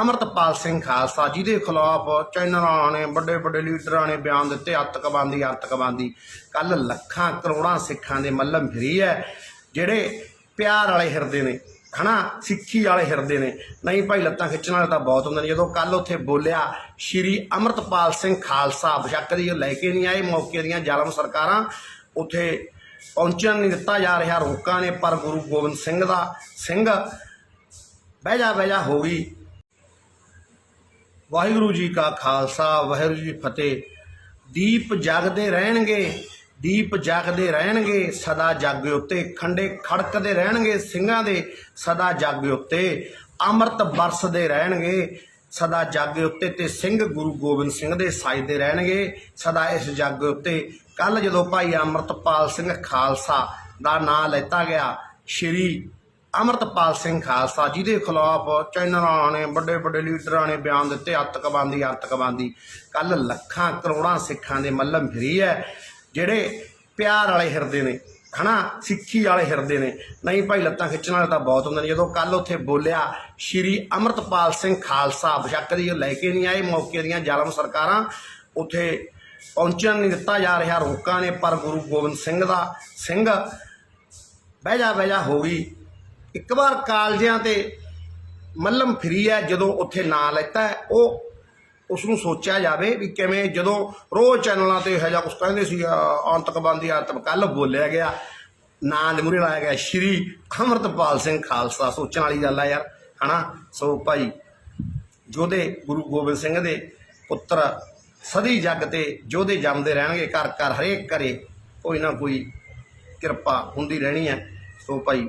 ਅਮਰਤਪਾਲ ਸਿੰਘ ਖਾਲਸਾ, ਜਿਹਦੇ ਖਿਲਾਫ ਚੈਨਲਾਂ ਨੇ ਵੱਡੇ ਵੱਡੇ ਲੀਡਰਾਂ ਨੇ ਬਿਆਨ ਦਿੱਤੇ ਅੱਤਕਬੰਦੀ ਅੱਤਕਬੰਦੀ ਕੱਲ ਲੱਖਾਂ, ਕਰੋੜਾਂ ਸਿੱਖਾਂ ਦੇ ਮੱਲਮ ਫਿਰੀ ਹੈ, ਜਿਹੜੇ ਪਿਆਰ ਵਾਲੇ ਹਿਰਦੇ ਨੇ, ਹਨਾ? ਸਿੱਖੀ ਵਾਲੇ ਹਿਰਦੇ ਨੇ। ਨਹੀਂ ਭਾਈ, ਲੱਤਾਂ ਖਿੱਚਣ ਵਾਲੇ ਤਾਂ ਬਹੁਤ ਹੁੰਦੇ ਨੇ। ਜਦੋਂ ਕੱਲ ਉੱਥੇ ਬੋਲਿਆ ਸ਼੍ਰੀ ਅਮਰਤਪਾਲ ਸਿੰਘ ਖਾਲਸਾ, ਬਸ਼ੱਕ ਦੀ ਉਹ ਲੈ ਕੇ ਨਹੀਂ ਆਏ, ਮੌਕੇ ਦੀਆਂ ਜ਼ਾਲਮ ਸਰਕਾਰਾਂ, ਉੱਥੇ ਪਹੁੰਚਣ ਨਹੀਂ ਦਿੱਤਾ ਜਾ ਰਿਹਾ, ਰੋਕਾਂ ਨੇ, ਪਰ ਗੁਰੂ ਗੋਬਿੰਦ ਸਿੰਘ ਦਾ, ਸਿੰਘ, ਬਹਿ ਜਾ ਬਹਿ ਜਾ, ਹੋ ਗਈ। ਵਾਹਿਗੁਰੂ ਜੀ ਕਾ ਖਾਲਸਾ, ਵਾਹਿਗੁਰੂ ਜੀ ਫਤਿਹ। ਦੀਪ ਜਗਦੇ ਰਹਿਣਗੇ, ਦੀਪ ਜਗਦੇ ਰਹਿਣਗੇ, ਸਦਾ ਜੱਗ ਉੱਤੇ। ਖੰਡੇ ਖੜਕਦੇ ਰਹਿਣਗੇ ਸਿੰਘਾਂ ਦੇ, ਸਦਾ ਜੱਗ ਉੱਤੇ। ਅੰਮ੍ਰਿਤ ਬਰਸਦੇ ਰਹਿਣਗੇ, ਸਦਾ ਜੱਗ ਉੱਤੇ ਤੇ ਸਿੰਘ ਗੁਰੂ ਗੋਬਿੰਦ ਸਿੰਘ ਦੇ ਸਾਜਦੇ ਰਹਿਣਗੇ, ਸਦਾ ਇਸ ਜੱਗ ਉੱਤੇ। ਕੱਲ ਜਦੋਂ ਭਾਈ ਅੰਮ੍ਰਿਤਪਾਲ ਸਿੰਘ ਖਾਲਸਾ ਦਾ ਨਾਂ ਲੈਤਾ ਗਿਆ, ਸ਼੍ਰੀ ਅਮਰਤਪਾਲ ਸਿੰਘ ਖਾਲਸਾ, ਜਿਹਦੇ ਖਿਲਾਫ ਚੈਨਲਾਂ ਨੇ ਵੱਡੇ ਵੱਡੇ ਲੀਡਰਾਂ ਨੇ ਬਿਆਨ ਦਿੱਤੇ ਅੱਤਕਬੰਦੀ ਆਤਕਵਾਦੀ। ਕੱਲ ਲੱਖਾਂ, ਕਰੋੜਾਂ ਸਿੱਖਾਂ ਦੇ ਮੱਲਮ ਫਿਰੀ ਹੈ, ਜਿਹੜੇ ਪਿਆਰ ਵਾਲੇ ਹਿਰਦੇ ਨੇ, ਹਨਾ? ਸਿੱਖੀ ਵਾਲੇ ਹਿਰਦੇ ਨੇ। ਨਹੀਂ ਭਾਈ, ਲੱਤਾਂ ਖਿੱਚਣ ਵਾਲੇ ਤਾਂ ਬਹੁਤ ਹੁੰਦੇ ਨੇ। ਜਦੋਂ ਕੱਲ ਉੱਥੇ ਬੋਲਿਆ ਸ਼੍ਰੀ ਅਮਰਤਪਾਲ ਸਿੰਘ ਖਾਲਸਾ, ਬਸ਼ੱਕ ਦੀ ਉਹ ਲੈ ਕੇ ਨਹੀਂ ਆਏ, ਮੌਕੇ ਦੀਆਂ ਜ਼ਾਲਮ ਸਰਕਾਰਾਂ, ਉੱਥੇ ਪਹੁੰਚਣ ਨਹੀਂ ਦਿੱਤਾ ਜਾ ਰਿਹਾ, ਰੋਕਾਂ ਨੇ, ਪਰ ਗੁਰੂ ਗੋਬਿੰਦ ਸਿੰਘ ਦਾ, ਸਿੰਘ, ਬਹਿ ਜਾ ਬਹਿ ਜਾ, ਹੋ ਗਈ। ਇੱਕ ਵਾਰ ਕਾਲਜਿਆਂ ਤੇ ਮੱਲਮ ਫਰੀ ਹੈ ਜਦੋਂ ਉੱਥੇ ਨਾਂ ਲੈਤਾ ਹੈ, ਉਹ ਉਸ ਨੂੰ ਸੋਚਿਆ ਜਾਵੇ ਵੀ ਕਿਵੇਂ ਜਦੋਂ ਰੋਜ਼ ਚੈਨਲਾਂ ਤੇ ਇਹੋ ਜਿਹਾ ਕੁਝ ਕਹਿੰਦੇ ਸੀ ਅਹ, ਆਤਮ ਕੱਲ ਬੋਲਿਆ ਗਿਆ ਨਾਂ ਦੇ ਮੂਹਰੇ ਲਾਇਆ ਗਿਆ ਸ਼੍ਰੀ ਅਮਰਤਪਾਲ ਸਿੰਘ ਖਾਲਸਾ ਸੋਚਣ ਵਾਲੀ ਗੱਲ ਆ ਯਾਰ ਹਨਾ? ਸੋ ਭਾਈ ਜੋਧੇ ਗੁਰੂ ਗੋਬਿੰਦ ਸਿੰਘ ਦੇ ਪੁੱਤਰ ਸਦੀ ਜੱਗ ਤੇ ਜੋਧੇ ਜੰਮਦੇ ਰਹਿਣਗੇ ਘਰ ਘਰ ਹਰੇਕ ਘਰੇ ਕੋਈ ਨਾ ਕੋਈ ਕਿਰਪਾ ਹੁੰਦੀ ਰਹਿਣੀ ਹੈ। ਸੋ ਭਾਈ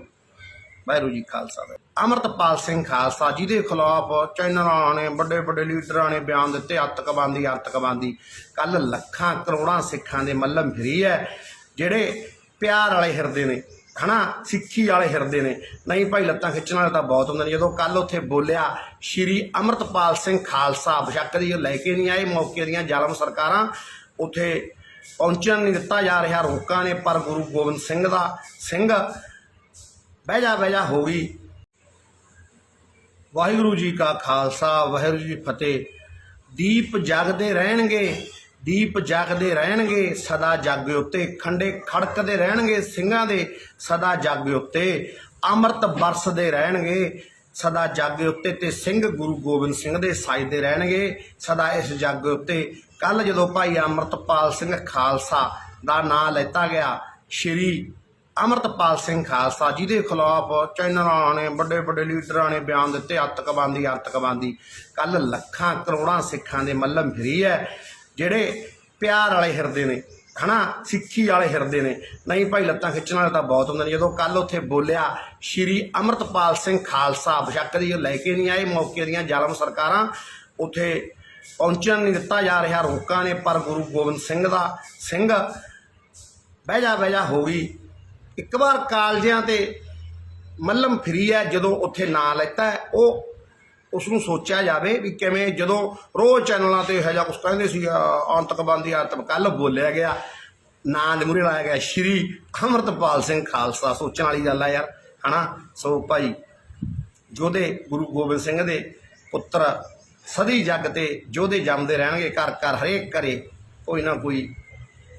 ਵਾਹਿਗੁਰੂ ਜੀ ਖਾਲਸਾ ਵਾਹਿਗੁਰੂ। ਅਮਰਤਪਾਲ ਸਿੰਘ ਖਾਲਸਾ ਜਿਹਦੇ ਖਿਲਾਫ ਚੈਨਲਾਂ ਨੇ ਵੱਡੇ ਵੱਡੇ ਲੀਡਰਾਂ ਨੇ ਬਿਆਨ ਦਿੱਤੇ ਅੱਤਕਬੰਦੀ ਆਤਕਵਾਦੀ ਕੱਲ ਲੱਖਾਂ, ਕਰੋੜਾਂ ਸਿੱਖਾਂ ਦੇ ਮੱਲਮ ਫਰੀ ਹੈ, ਜਿਹੜੇ ਪਿਆਰ ਵਾਲੇ ਹਿਰਦੇ ਨੇ, ਹਨਾ? ਸਿੱਖੀ ਵਾਲੇ ਹਿਰਦੇ ਨੇ। ਨਹੀਂ ਭਾਈ, ਲੱਤਾਂ ਖਿੱਚਣ ਵਾਲੇ ਤਾਂ ਬਹੁਤ ਹੁੰਦੇ ਨੇ। ਜਦੋਂ ਕੱਲ ਉੱਥੇ ਬੋਲਿਆ, ਸ਼੍ਰੀ ਅਮਰਤਪਾਲ ਸਿੰਘ ਖਾਲਸਾ, ਬਸ਼ੱਕ ਦੀ ਉਹ ਲੈ ਕੇ ਨਹੀਂ ਆਏ, ਮੌਕੇ ਦੀਆਂ ਜ਼ਾਲਮ ਸਰਕਾਰਾਂ, ਉੱਥੇ ਪਹੁੰਚਣ ਨਹੀਂ ਦਿੱਤਾ ਜਾ ਰਿਹਾ, ਰੋਕਾਂ ਨੇ ਪਰ ਗੁਰੂ ਗੋਬਿੰਦ ਸਿੰਘ ਦਾ, ਸਿੰਘ ਬਹਿ ਜਾ ਬਹਿ ਜਾ, ਹੋ ਗਈ। ਵਾਹਿਗੁਰੂ ਜੀ ਕਾ ਖਾਲਸਾ, ਵਾਹਿਗੁਰੂ ਜੀ ਫਤਿਹ। ਦੀਪ ਜਗਦੇ ਰਹਿਣਗੇ, ਦੀਪ ਜਗਦੇ ਰਹਿਣਗੇ, ਸਦਾ ਜੱਗ ਉੱਤੇ। ਖੰਡੇ ਖੜਕਦੇ ਰਹਿਣਗੇ ਸਿੰਘਾਂ ਦੇ, ਸਦਾ ਜੱਗ ਉੱਤੇ। ਅੰਮ੍ਰਿਤ ਬਰਸਦੇ ਰਹਿਣਗੇ, ਸਦਾ ਜੱਗ ਉੱਤੇ ਤੇ ਸਿੰਘ ਗੁਰੂ ਗੋਬਿੰਦ ਸਿੰਘ ਦੇ ਸਾਜਦੇ ਰਹਿਣਗੇ, ਸਦਾ ਇਸ ਜੱਗ ਉੱਤੇ। ਕੱਲ ਜਦੋਂ ਭਾਈ ਅੰਮ੍ਰਿਤਪਾਲ ਸਿੰਘ ਖਾਲਸਾ ਦਾ ਨਾਂ ਲੈਤਾ ਗਿਆ, ਸ਼੍ਰੀ ਅਮਰਤਪਾਲ ਸਿੰਘ ਖਾਲਸਾ, ਜਿਹਦੇ ਖਿਲਾਫ ਚੈਨਲਾਂ ਨੇ ਵੱਡੇ ਵੱਡੇ ਲੀਡਰਾਂ ਨੇ ਬਿਆਨ ਦਿੱਤੇ ਅੱਤਕਬੰਦੀ ਆਤਕਵਾਦੀ। ਕੱਲ ਲੱਖਾਂ ਕਰੋੜਾਂ ਸਿੱਖਾਂ ਦੇ ਮੱਲਮ ਫਿਰੀ ਹੈ, ਜਿਹੜੇ ਪਿਆਰ ਵਾਲੇ ਹਿਰਦੇ ਨੇ, ਹਨਾ? ਸਿੱਖੀ ਵਾਲੇ ਹਿਰਦੇ ਨੇ। ਨਹੀਂ ਭਾਈ, ਲੱਤਾਂ ਖਿੱਚਣ ਵਾਲੇ ਤਾਂ ਬਹੁਤ ਹੁੰਦੇ ਨੇ। ਜਦੋਂ ਕੱਲ ਉੱਥੇ ਬੋਲਿਆ ਸ਼੍ਰੀ ਅਮਰਤਪਾਲ ਸਿੰਘ ਖਾਲਸਾ, ਬਸ਼ੱਕ ਦੀ ਉਹ ਲੈ ਕੇ ਨਹੀਂ ਆਏ, ਮੌਕੇ ਦੀਆਂ ਜ਼ਾਲਮ ਸਰਕਾਰਾਂ, ਉੱਥੇ ਪਹੁੰਚਣ ਨਹੀਂ ਦਿੱਤਾ ਜਾ ਰਿਹਾ, ਰੋਕਾਂ ਨੇ, ਪਰ ਗੁਰੂ ਗੋਬਿੰਦ ਸਿੰਘ ਦਾ, ਸਿੰਘ ਬਹਿ ਜਾ ਬਹਿ ਜਾ, ਹੋ ਗਈ। ਇੱਕ ਵਾਰ ਕਾਲਜਿਆਂ ਤੇ ਮੱਲਮ ਫਰੀ ਹੈ ਜਦੋਂ ਉੱਥੇ ਨਾਂ ਲੈਤਾ ਹੈ, ਉਹ ਉਸ ਨੂੰ ਸੋਚਿਆ ਜਾਵੇ ਵੀ ਕਿਵੇਂ ਜਦੋਂ ਰੋਜ਼ ਚੈਨਲਾਂ ਤੇ ਇਹੋ ਜਿਹਾ ਕੁਝ ਕਹਿੰਦੇ ਸੀ ਅਹ, ਅੰਤਕਬੰਦੀ ਆਤਮ ਕੱਲ ਬੋਲਿਆ ਗਿਆ ਨਾਂ ਦੇ ਮੂਹਰੇ ਲਾਇਆ ਗਿਆ ਸ਼੍ਰੀ ਅਮਰਤਪਾਲ ਸਿੰਘ ਖਾਲਸਾ ਸੋਚਣ ਵਾਲੀ ਗੱਲ ਆ ਯਾਰ ਹਨਾ? ਸੋ ਭਾਈ ਜੋਧੇ ਗੁਰੂ ਗੋਬਿੰਦ ਸਿੰਘ ਦੇ ਪੁੱਤਰ ਸਦੀ ਜੱਗ ਤੇ ਜੋਧੇ ਜੰਮਦੇ ਰਹਿਣਗੇ ਘਰ ਘਰ ਹਰੇਕ ਘਰੇ ਕੋਈ ਨਾ ਕੋਈ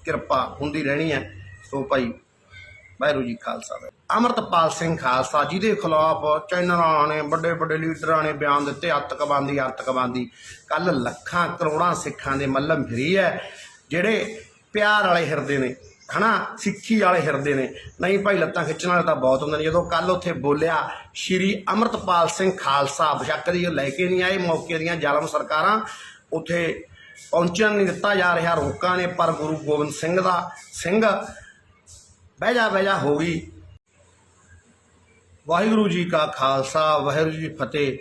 ਕਿਰਪਾ ਹੁੰਦੀ ਰਹਿਣੀ ਹੈ। ਸੋ ਭਾਈ ਵਾਹਿਗੁਰੂ ਜੀ ਖਾਲਸਾ ਵਾਹਿਗੁਰੂ। ਅਮਰਤਪਾਲ ਸਿੰਘ ਖਾਲਸਾ, ਜਿਹਦੇ ਖਿਲਾਫ ਚੈਨਲਾਂ ਨੇ ਵੱਡੇ ਵੱਡੇ ਲੀਡਰਾਂ ਨੇ ਬਿਆਨ ਦਿੱਤੇ, ਆਤਕਵਾਦੀ ਆਤਕਵਾਦੀ। ਕੱਲ ਲੱਖਾਂ ਕਰੋੜਾਂ ਸਿੱਖਾਂ ਦੇ ਮੱਲਮ ਫਰੀ ਹੈ, ਜਿਹੜੇ ਪਿਆਰ ਵਾਲੇ ਹਿਰਦੇ ਨੇ, ਹਨਾ? ਸਿੱਖੀ ਵਾਲੇ ਹਿਰਦੇ ਨੇ। ਨਹੀਂ ਭਾਈ, ਲੱਤਾਂ ਖਿੱਚਣ ਵਾਲੇ ਤਾਂ ਬਹੁਤ ਹੁੰਦੇ ਨੇ। ਜਦੋਂ ਕੱਲ ਉੱਥੇ ਬੋਲਿਆ ਸ਼੍ਰੀ ਅਮਰਤਪਾਲ ਸਿੰਘ ਖਾਲਸਾ, ਬਸ਼ੱਕ ਦੀ ਉਹ ਲੈ ਕੇ ਨਹੀਂ ਆਏ, ਮੌਕੇ ਦੀਆਂ ਜ਼ਾਲਮ ਸਰਕਾਰਾਂ, ਉੱਥੇ ਪਹੁੰਚਣ ਨਹੀਂ ਦਿੱਤਾ ਜਾ ਰਿਹਾ, ਰੋਕਾਂ ਨੇ ਪਰ ਗੁਰੂ ਗੋਬਿੰਦ ਸਿੰਘ ਦਾ, ਸਿੰਘ ਬਹਿ ਜਾ ਬਹਿ ਜਾ, ਹੋ ਗਈ। ਵਾਹਿਗੁਰੂ ਜੀ ਕਾ ਖਾਲਸਾ, ਵਾਹਿਗੁਰੂ ਜੀ ਫਤਿਹ।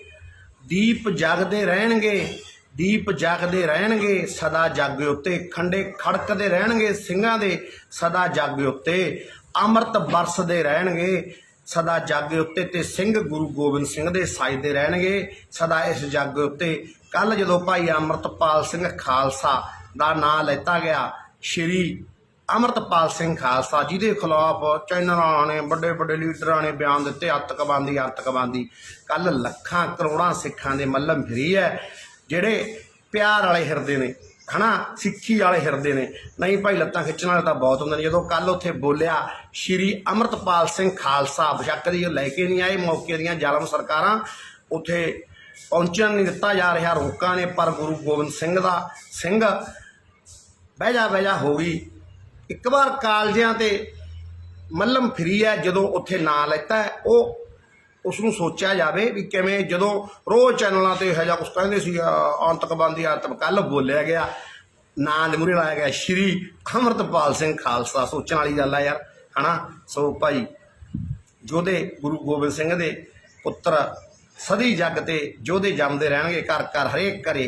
ਦੀਪ ਜਗਦੇ ਰਹਿਣਗੇ, ਦੀਪ ਜਗਦੇ ਰਹਿਣਗੇ, ਸਦਾ ਜੱਗ ਉੱਤੇ। ਖੰਡੇ ਖੜਕਦੇ ਰਹਿਣਗੇ ਸਿੰਘਾਂ ਦੇ, ਸਦਾ ਜੱਗ ਉੱਤੇ। ਅੰਮ੍ਰਿਤ ਬਰਸਦੇ ਰਹਿਣਗੇ, ਸਦਾ ਜੱਗ ਉੱਤੇ ਤੇ ਸਿੰਘ ਗੁਰੂ ਗੋਬਿੰਦ ਸਿੰਘ ਦੇ ਸਾਜਦੇ ਰਹਿਣਗੇ, ਸਦਾ ਇਸ ਜੱਗ ਉੱਤੇ। ਕੱਲ ਜਦੋਂ ਭਾਈ ਅੰਮ੍ਰਿਤਪਾਲ ਸਿੰਘ ਖਾਲਸਾ ਦਾ ਨਾਂ ਲੈਤਾ ਗਿਆ, ਸ਼੍ਰੀ ਅਮਰਤਪਾਲ ਸਿੰਘ ਖਾਲਸਾ, ਜਿਹਦੇ ਖਿਲਾਫ ਚੈਨਲਾਂ ਨੇ ਵੱਡੇ ਵੱਡੇ ਲੀਡਰਾਂ ਨੇ ਬਿਆਨ ਦਿੱਤੇ ਅੱਤਕਬੰਦੀ ਅੱਤਕਬੰਦੀ ਕੱਲ ਲੱਖਾਂ ਕਰੋੜਾਂ ਸਿੱਖਾਂ ਦੇ ਮੱਲਮ ਫਰੀ ਹੈ, ਜਿਹੜੇ ਪਿਆਰ ਵਾਲੇ ਹਿਰਦੇ ਨੇ, ਹਨਾ? ਸਿੱਖੀ ਵਾਲੇ ਹਿਰਦੇ ਨੇ। ਨਹੀਂ ਭਾਈ, ਲੱਤਾਂ ਖਿੱਚਣ ਵਾਲੇ ਤਾਂ ਬਹੁਤ ਹੁੰਦੇ ਨੇ। ਜਦੋਂ ਕੱਲ ਉੱਥੇ ਬੋਲਿਆ ਸ਼੍ਰੀ ਅਮਰਤਪਾਲ ਸਿੰਘ ਖਾਲਸਾ, ਬਸ਼ੱਕ ਦੀ ਉਹ ਲੈ ਕੇ ਨਹੀਂ ਆਏ, ਮੌਕੇ ਦੀਆਂ ਜ਼ਾਲਮ ਸਰਕਾਰਾਂ, ਉੱਥੇ ਪਹੁੰਚਣ ਨਹੀਂ ਦਿੱਤਾ ਜਾ ਰਿਹਾ, ਰੋਕਾਂ ਨੇ, ਪਰ ਗੁਰੂ ਗੋਬਿੰਦ ਸਿੰਘ ਦਾ, ਸਿੰਘ ਬਹਿ ਜਾ ਬਹਿ ਜਾ, ਹੋ ਗਈ। ਇੱਕ ਵਾਰ ਕਾਲਜਿਆਂ ਤੇ ਮੱਲਮ ਫਰੀ ਹੈ ਜਦੋਂ ਉੱਥੇ ਨਾਂ ਲੈਤਾ ਹੈ, ਉਹ ਉਸ ਨੂੰ ਸੋਚਿਆ ਜਾਵੇ ਵੀ ਕਿਵੇਂ ਜਦੋਂ ਰੋਜ਼ ਚੈਨਲਾਂ ਤੇ ਇਹੋ ਜਿਹਾ ਕੁਝ ਕਹਿੰਦੇ ਸੀ ਅਹ, ਆਤੰਕਵਾਦੀ ਆਤਮ ਕੱਲ ਬੋਲਿਆ ਗਿਆ ਨਾਂ ਦੇ ਮੂਹਰੇ ਲਾਇਆ ਗਿਆ ਸ਼੍ਰੀ ਅਮਰਤਪਾਲ ਸਿੰਘ ਖਾਲਸਾ ਸੋਚਣ ਵਾਲੀ ਗੱਲ ਆ ਯਾਰ ਹਨਾ? ਸੋ ਭਾਈ ਜੋਧੇ ਗੁਰੂ ਗੋਬਿੰਦ ਸਿੰਘ ਦੇ ਪੁੱਤਰ ਸਦੀ ਜੱਗ ਤੇ ਜੋਧੇ ਜੰਮਦੇ ਰਹਿਣਗੇ ਘਰ ਘਰ ਹਰੇਕ ਘਰੇ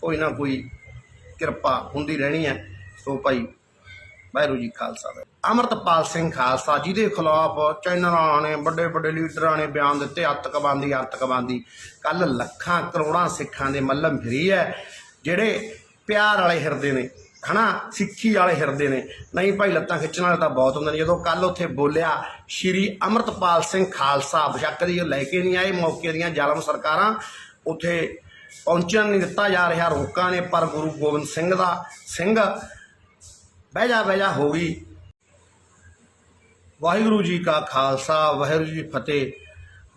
ਕੋਈ ਨਾ ਕੋਈ ਕਿਰਪਾ ਹੁੰਦੀ ਰਹਿਣੀ ਹੈ। ਸੋ ਭਾਈ ਵਾਹਿਗੁਰੂ ਜੀ ਖਾਲਸਾ ਵਾਹਿਗੁਰੂ। ਅਮਰਤਪਾਲ ਸਿੰਘ ਖਾਲਸਾ, ਜਿਹਦੇ ਖਿਲਾਫ ਚੈਨਲਾਂ ਨੇ ਵੱਡੇ ਵੱਡੇ ਲੀਡਰਾਂ ਨੇ ਬਿਆਨ ਦਿੱਤੇ ਅੱਤਕਬੰਦੀ ਅੱਤਕਬੰਦੀ ਕੱਲ ਲੱਖਾਂ, ਕਰੋੜਾਂ ਸਿੱਖਾਂ ਦੇ ਮੱਲਮ ਫਰੀ ਹੈ, ਜਿਹੜੇ ਪਿਆਰ ਵਾਲੇ ਹਿਰਦੇ ਨੇ, ਹਨਾ? ਸਿੱਖੀ ਵਾਲੇ ਹਿਰਦੇ ਨੇ। ਨਹੀਂ ਭਾਈ, ਲੱਤਾਂ ਖਿੱਚਣ ਵਾਲੇ ਤਾਂ ਬਹੁਤ ਹੁੰਦੇ ਨੇ। ਜਦੋਂ ਕੱਲ ਉੱਥੇ ਬੋਲਿਆ ਸ਼੍ਰੀ ਅਮਰਤਪਾਲ ਸਿੰਘ ਖਾਲਸਾ, ਬਸ਼ੱਕ ਦੀ ਉਹ ਲੈ ਕੇ ਨਹੀਂ ਆਏ, ਮੌਕੇ ਦੀਆਂ ਜ਼ਾਲਮ ਸਰਕਾਰਾਂ, ਉੱਥੇ ਪਹੁੰਚਣ ਨਹੀਂ ਦਿੱਤਾ ਜਾ ਰਿਹਾ, ਰੋਕਾਂ ਨੇ ਪਰ ਗੁਰੂ ਗੋਬਿੰਦ ਸਿੰਘ ਦਾ, ਸਿੰਘ ਬਹਿ ਜਾ ਬਹਿ ਜਾ, ਹੋ ਗਈ। ਵਾਹਿਗੁਰੂ ਜੀ ਕਾ ਖਾਲਸਾ, ਵਾਹਿਗੁਰੂ ਜੀ ਫਤਿਹ।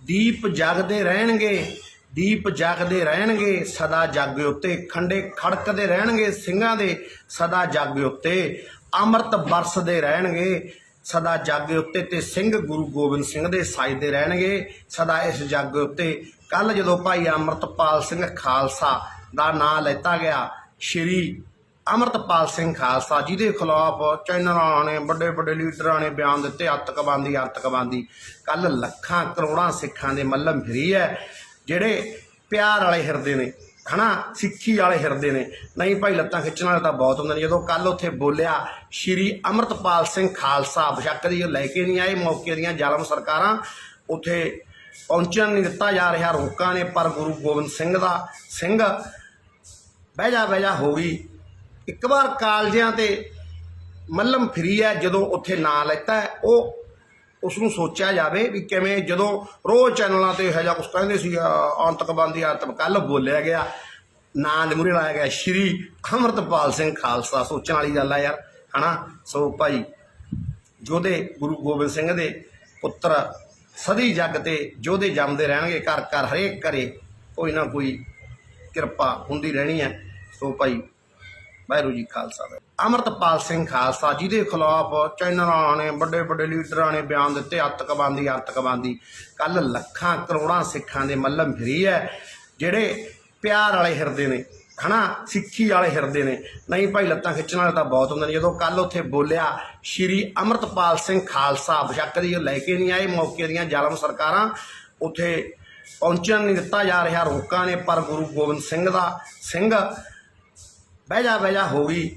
ਦੀਪ ਜਗਦੇ ਰਹਿਣਗੇ, ਦੀਪ ਜਗਦੇ ਰਹਿਣਗੇ, ਸਦਾ ਜੱਗ ਉੱਤੇ। ਖੰਡੇ ਖੜਕਦੇ ਰਹਿਣਗੇ ਸਿੰਘਾਂ ਦੇ, ਸਦਾ ਜੱਗ ਉੱਤੇ। ਅੰਮ੍ਰਿਤ ਬਰਸਦੇ ਰਹਿਣਗੇ, ਸਦਾ ਜੱਗ ਉੱਤੇ ਤੇ ਸਿੰਘ ਗੁਰੂ ਗੋਬਿੰਦ ਸਿੰਘ ਦੇ ਸਾਜਦੇ ਰਹਿਣਗੇ, ਸਦਾ ਇਸ ਜੱਗ ਉੱਤੇ। ਕੱਲ ਜਦੋਂ ਭਾਈ ਅੰਮ੍ਰਿਤਪਾਲ ਸਿੰਘ ਖਾਲਸਾ ਦਾ ਨਾਂ ਲੈਤਾ ਗਿਆ, ਸ਼੍ਰੀ ਅਮਰਤਪਾਲ ਸਿੰਘ ਖਾਲਸਾ, ਜਿਹਦੇ ਖਿਲਾਫ ਚੈਨਲਾਂ ਨੇ, ਵੱਡੇ ਵੱਡੇ ਲੀਡਰਾਂ ਨੇ ਬਿਆਨ ਦਿੱਤੇ ਅੱਤਕਬੰਦੀ ਅੱਤਕਬੰਦੀ ਕੱਲ ਲੱਖਾਂ, ਕਰੋੜਾਂ ਸਿੱਖਾਂ ਦੇ ਮੱਲਮ ਫਰੀ ਹੈ, ਜਿਹੜੇ ਪਿਆਰ ਵਾਲੇ ਹਿਰਦੇ ਨੇ, ਹਨਾ? ਸਿੱਖੀ ਵਾਲੇ ਹਿਰਦੇ ਨੇ। ਨਹੀਂ ਭਾਈ, ਲੱਤਾਂ ਖਿੱਚਣ ਵਾਲੇ ਤਾਂ ਬਹੁਤ ਹੁੰਦੇ ਨੇ। ਜਦੋਂ ਕੱਲ ਉੱਥੇ ਬੋਲਿਆ ਸ਼੍ਰੀ ਅਮਰਤਪਾਲ ਸਿੰਘ ਖਾਲਸਾ, ਬਸ਼ੱਕ ਦੀ ਲੈ ਕੇ ਨਹੀਂ ਆਏ, ਮੌਕੇ ਦੀਆਂ ਜ਼ਾਲਮ ਸਰਕਾਰਾਂ, ਉੱਥੇ ਪਹੁੰਚਣ ਨਹੀਂ ਦਿੱਤਾ ਜਾ ਰਿਹਾ, ਰੋਕਾਂ ਨੇ ਪਰ ਗੁਰੂ ਗੋਬਿੰਦ ਸਿੰਘ ਦਾ, ਸਿੰਘ, ਬਹਿ ਜਾ ਬਹਿ ਜਾ, ਹੋ ਗਈ। ਇੱਕ ਵਾਰ ਕਾਲਜਿਆਂ ਤੇ ਮੱਲਮ ਫਰੀ ਹੈ ਜਦੋਂ ਉੱਥੇ ਨਾਂ ਲੈਤਾ ਹੈ, ਉਹ ਉਸ ਨੂੰ ਸੋਚਿਆ ਜਾਵੇ ਵੀ ਕਿਵੇਂ ਜਦੋਂ ਰੋਜ਼ ਚੈਨਲਾਂ ਤੇ ਇਹੋ ਜਿਹਾ ਕੁਝ ਕਹਿੰਦੇ ਸੀ ਅਹ, ਆਤੰਕਵਾਦੀ ਆਤਮ ਕੱਲ ਬੋਲਿਆ ਗਿਆ ਨਾਂ ਦੇ ਮੂਹਰੇ ਲਾਇਆ ਗਿਆ ਸ਼੍ਰੀ ਅਮਰਤਪਾਲ ਸਿੰਘ ਖਾਲਸਾ ਸੋਚਣ ਵਾਲੀ ਗੱਲ ਆ ਯਾਰ ਹਨਾ? ਸੋ ਭਾਈ ਜੋਧੇ ਗੁਰੂ ਗੋਬਿੰਦ ਸਿੰਘ ਦੇ ਪੁੱਤਰ ਸਦੀ ਜੱਗ ਤੇ ਜੋਧੇ ਜੰਮਦੇ ਰਹਿਣਗੇ ਘਰ ਘਰ ਹਰੇਕ ਘਰੇ ਕੋਈ ਨਾ ਕੋਈ ਕਿਰਪਾ ਹੁੰਦੀ ਰਹਿਣੀ ਹੈ। ਸੋ ਭਾਈ ਵਾਹਿਗੁਰੂ ਜੀ ਖਾਲਸਾ ਵਾਹਿਗੁਰੂ। ਅਮਰਤਪਾਲ ਸਿੰਘ ਖਾਲਸਾ ਜਿਹਦੇ ਖਿਲਾਫ ਚੈਨਲਾਂ ਨੇ, ਵੱਡੇ ਵੱਡੇ ਲੀਡਰਾਂ ਨੇ ਬਿਆਨ ਦਿੱਤੇ ਅੱਤਕਬੰਦੀ ਅੱਤਕਬੰਦੀ ਕੱਲ ਲੱਖਾਂ, ਕਰੋੜਾਂ ਸਿੱਖਾਂ ਦੇ ਮੱਲਮ ਫਰੀ ਹੈ, ਜਿਹੜੇ ਪਿਆਰ ਵਾਲੇ ਹਿਰਦੇ ਨੇ, ਹਨਾ? ਸਿੱਖੀ ਵਾਲੇ ਹਿਰਦੇ ਨੇ। ਨਹੀਂ ਭਾਈ, ਲੱਤਾਂ ਖਿੱਚਣ ਵਾਲੇ ਤਾਂ ਬਹੁਤ ਹੁੰਦੇ ਨੇ। ਜਦੋਂ ਕੱਲ ਉੱਥੇ ਬੋਲਿਆ ਸ਼੍ਰੀ ਅਮਰਤਪਾਲ ਸਿੰਘ ਖਾਲਸਾ, ਬਸ਼ੱਕ ਦੀ ਉਹ ਲੈ ਕੇ ਨਹੀਂ ਆਏ, ਮੌਕੇ ਦੀਆਂ ਜ਼ਾਲਮ ਸਰਕਾਰਾਂ, ਉੱਥੇ ਪਹੁੰਚਣ ਨਹੀਂ ਦਿੱਤਾ ਜਾ ਰਿਹਾ, ਰੋਕਾਂ ਨੇ ਪਰ ਗੁਰੂ ਗੋਬਿੰਦ ਸਿੰਘ ਦਾ, ਸਿੰਘ ਬਹਿ ਜਾ ਬਹਿ ਜਾ ਹੋ ਗਈ।